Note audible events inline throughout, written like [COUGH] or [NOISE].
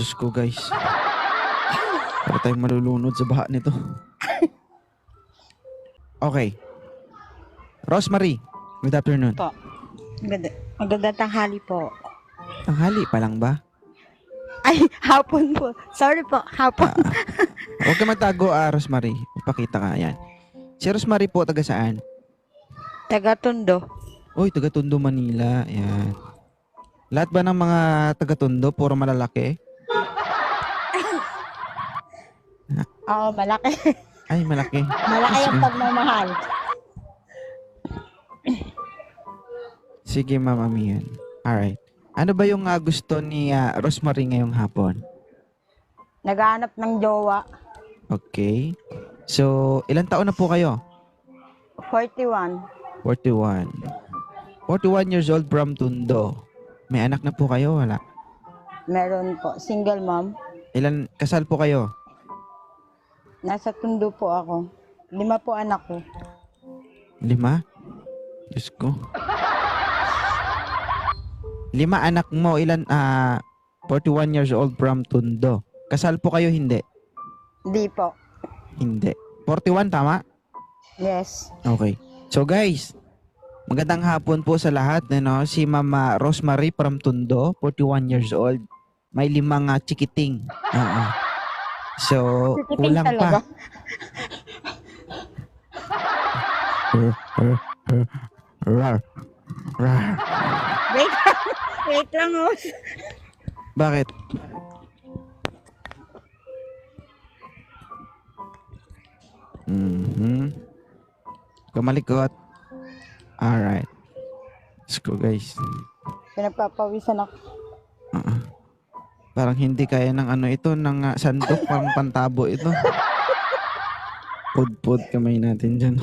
Diyos ko guys. Para tayong malulunod sa baha nito. Okay. Rosemary, good afternoon. Po. Maganda, maganda tanghali po. Tanghali pa lang ba? Ay, hapon po. Sorry po, hapon. Huwag ka magtago, ah, Rosemary. Papakita ka, yan. Si Rosemary po, taga saan? Taga Tondo. Uy, taga Tondo, Manila. Yan. Lahat ba ng mga taga Tondo, puro malalaki? Oo, malaki. Ay, malaki. malaki yung pagmamahal. Sige, Ma'am Amian. Alright. Ano ba yung ah, gusto ni ah, Rosemary ngayong hapon? Naghahanap ng jowa. Okay. So, ilang taon na po kayo? 41. 41. 41 years old from Tondo. May anak na po kayo? Wala. Meron po. Single mom. Ilan, kasal po kayo? Nasa Tondo po ako. Lima po anak ko. Lima? Diyos ko. Lima anak mo, ilan, ah, 41 years old from Tondo. Kasal po kayo, hindi? Di po. Hindi. 41, tama? Yes. Okay. So guys, magandang hapon po sa lahat. Ano? Si Mama Rosemary from Tondo, 41 years old. May limang ah, chikiting. Oo. So, kulang talaga. pa. Rar. Rar. Wait Wait lang, oh. Bakit? Mhm. Kamalikot. Alright. Let's go guys. Pinagpapawisan ako. Parang hindi kaya ng ano ito, ng ah, sandok, parang pantabo ito. Pud-pud kamay natin dyan.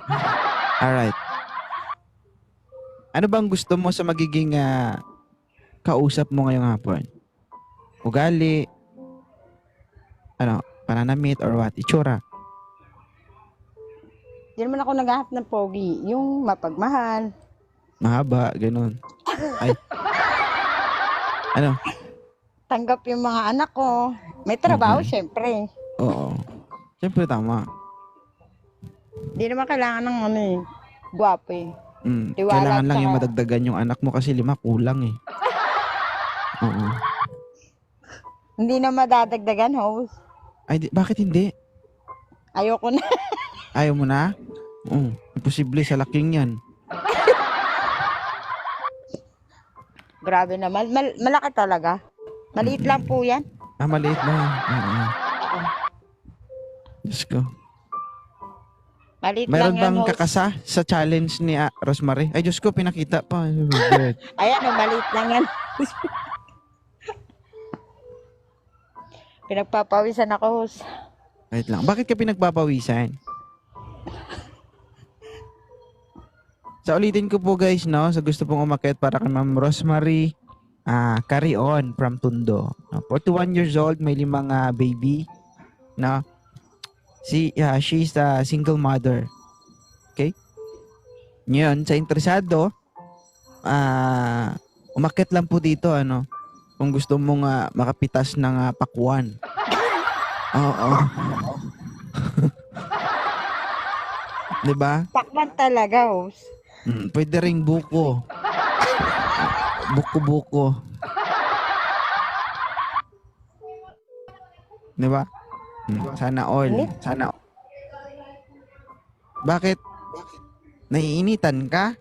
[LAUGHS] Alright. Ano bang gusto mo sa magiging ah, kausap mo ngayong hapon? Ugali? Ano? Pananamit or what? Itsura? Di naman ako naghahanap ng pogi. Yung mapagmahal. Mahaba? Ganun. Ay. [LAUGHS] Ano? Tanggap yung mga anak ko. May trabaho, Mhm. syempre. Oo. Siyempre tama. Di naman kailangan ng ano eh. Gwapo eh. Mm, Tiwala kailangan lang tsaka- yung madagdagan yung anak mo kasi lima kulang eh. [LAUGHS] Oo. Hindi na madadagdagan, host. Ay, di- bakit hindi? Ayoko na. [LAUGHS] Ayaw mo na? Oo. imposible sa laking yan. Grabe naman. Mal- malaki talaga. Maliit lang po yan. Ah, maliit na yan. Oo. Diyos ko. Maliit Mayroon lang yan, bang host. kakasa sa challenge ni ah, Rosemary? Ay, Diyos ko, pinakita pa. [LAUGHS] Ayan, oh, maliit lang yan. Pinagpapawisan ako, host. Wait lang. Bakit ka pinagpapawisan? Sa ulitin ko po guys, no? Sa gusto pong umakit para kay Ma'am Rosemary ah carry on from Tundo. No? 41 years old, may limang ah, baby. No? Si, yeah, she's a single mother. Okay? Ngayon, sa interesado, ah umakit lang po dito, ano? Kung gusto mong ah, makapitas ng ah, pakwan. [LAUGHS] Oo. [LAUGHS] 'Di ba? Pakman talaga, host. Mm, pwede ring buko. Buko-buko. 'Di ba? Sana all. Sana Bakit? Naiinitan ka?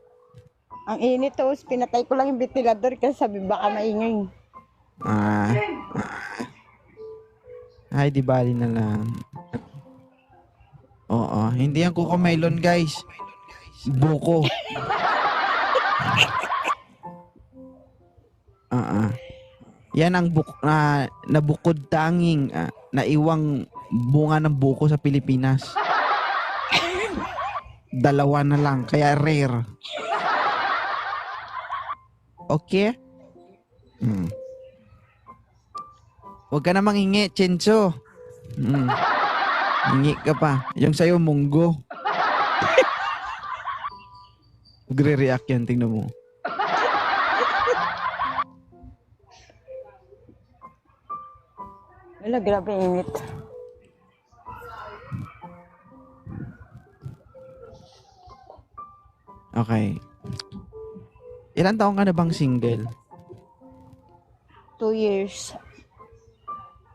Ang init, host. Pinatay ko lang yung ventilador kasi sabi baka maingay. Ah. Ay, di bali na lang. Oo, hindi yan kuko melon, guys. Buko. Ah. Yan ang buk na nabukod tanging ah, naiwang bunga ng buko sa Pilipinas. Dalawa na lang, kaya rare. Okay? Mm. Huwag ka na mangingi, Chencho. Mm. Hingi ka pa. Yung sa'yo, munggo. [LAUGHS] Magre-react yan, tingnan mo. Wala, grabe init. Okay. Ilan taong ka na bang single? Two years.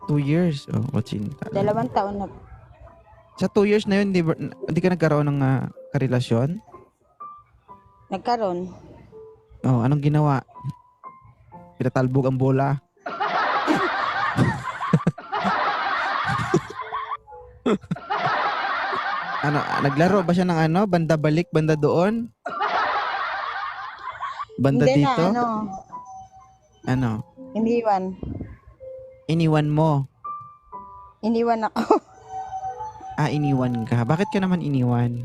Two years. Oh, kutsinta. Dalawang taon na. Sa two years na yun, di, ba- di ka nagkaroon ng ah, karelasyon? Nagkaroon. Oh, anong ginawa? Pinatalbog ang bola. Ano, naglaro ba siya ng ano? Banda balik, banda doon? Banda Hindi dito? na, ano, ano? iniwan. Iniwan mo. Iniwan ako. [LAUGHS] Ah, iniwan ka. Bakit ka naman iniwan?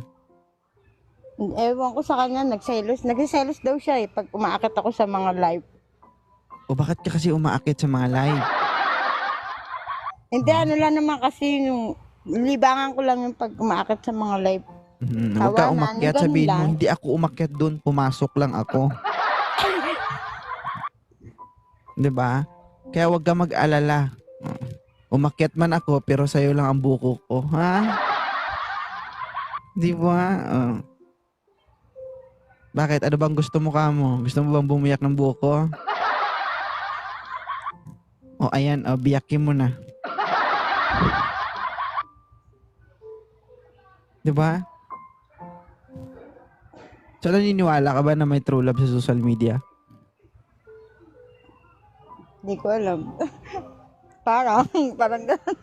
Ewan ko sa kanya, nagselos. Nagselos daw siya eh, pag umaakit ako sa mga live. O bakit ka kasi umaakit sa mga live? Hindi, ano lang naman kasi yung libangan ko lang yung pag umaakit sa mga live. Mhm, Huwag ka umakyat. ganun Sabihin mo, lang. hindi ako umakyat doon. Pumasok lang ako. [LAUGHS] 'Di ba? Kaya huwag ka mag-alala. Umakyat man ako, pero sa'yo lang ang buko ko. Ha? Di ba? Oh. Bakit? Ano bang gusto mo ka mo? Gusto mo bang bumiyak ng buko? [LAUGHS] O ayan, o, biyakin mo na. [LAUGHS] Di ba? So, naniniwala ka ba na may true love sa social media? Hindi ko alam. [LAUGHS] parang, parang ganun.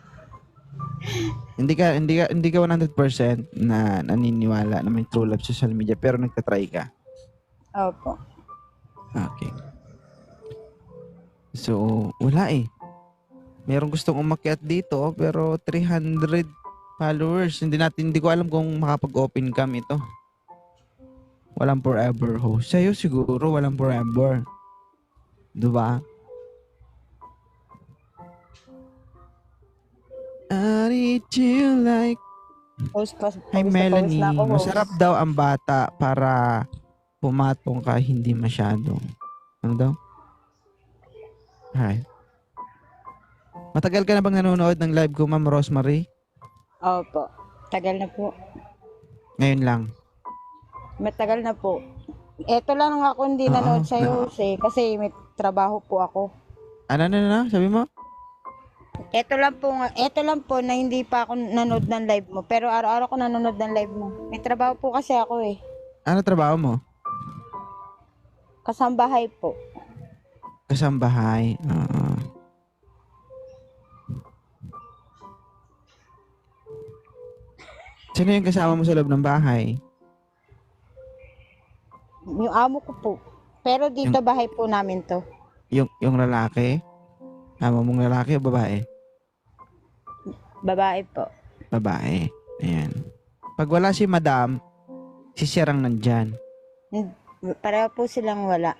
Hindi ka hindi ka hindi ka 100% na naniniwala na may true love sa social media pero nagta-try ka. Opo. Okay. So, wala eh. Merong gustong umakyat dito pero 300 followers. Hindi natin hindi ko alam kung makapag-open cam ito. Walang forever host. Sa'yo siguro walang forever. Diba? I need you like Post pa, post Hi post Melanie, na ako. masarap daw ang bata para pumatong ka hindi masyado. Ano daw? Hi. Matagal ka na bang nanonood ng live ko, Ma'am Rosemary? Opo. Tagal na po. Ngayon lang. Matagal na po. Eto lang ako hindi Oo, nanood sa na- Jose kasi may trabaho po ako. Ano na na? Sabi mo? Eto lang po, nga- eto lang po na hindi pa ako nanood ng live mo. Pero araw-araw ko nanonood ng live mo. May trabaho po kasi ako eh. Ano trabaho mo? Kasambahay po. Kasambahay. Oo. Sino yung kasama mo sa loob ng bahay? Yung amo ko po. Pero dito bahay po namin to. Yung, yung lalaki? Amo mong lalaki o babae? Babae po. Babae. Ayan. Pag wala si madam, si Sir ang nandyan. Pareho po silang wala.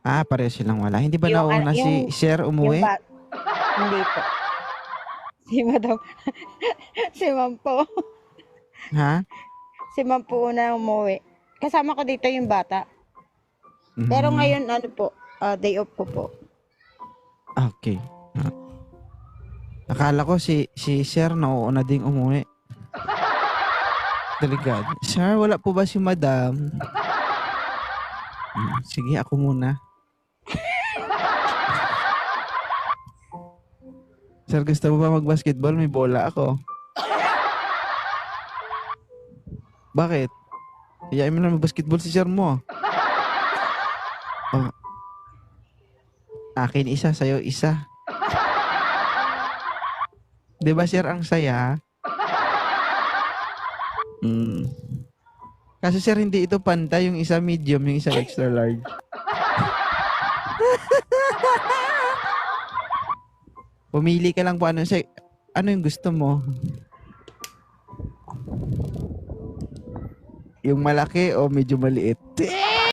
Ah, pareho silang wala. Hindi ba Yung- nauna si yung- Sir umuwi? Yung ba- hindi po. [LAUGHS] Si madam. [LAUGHS] si ma'am po. Ha? Si ma'am po una umuwi. Kasama ko dito yung bata. Pero Mhm. ngayon, ano po, ah, day off ko po. Okay. Ah. Akala ko si si Sir nauuna ding umuwi. Delikado. Sir, wala po ba si Madam? Hmm, Sige, ako muna. [LAUGHS] Sir, gusto mo ba mag-basketball? May bola ako. Bakit? Iyain mo na mag-basketball si Sir mo. Oh. Akin isa, sa'yo isa. 'Di ba sir ang saya? Mm. Kasi sir hindi ito pantay yung isa medium, yung isa extra large. [LAUGHS] Pumili ka lang po ano sa ano yung gusto mo? Yung malaki o medyo maliit?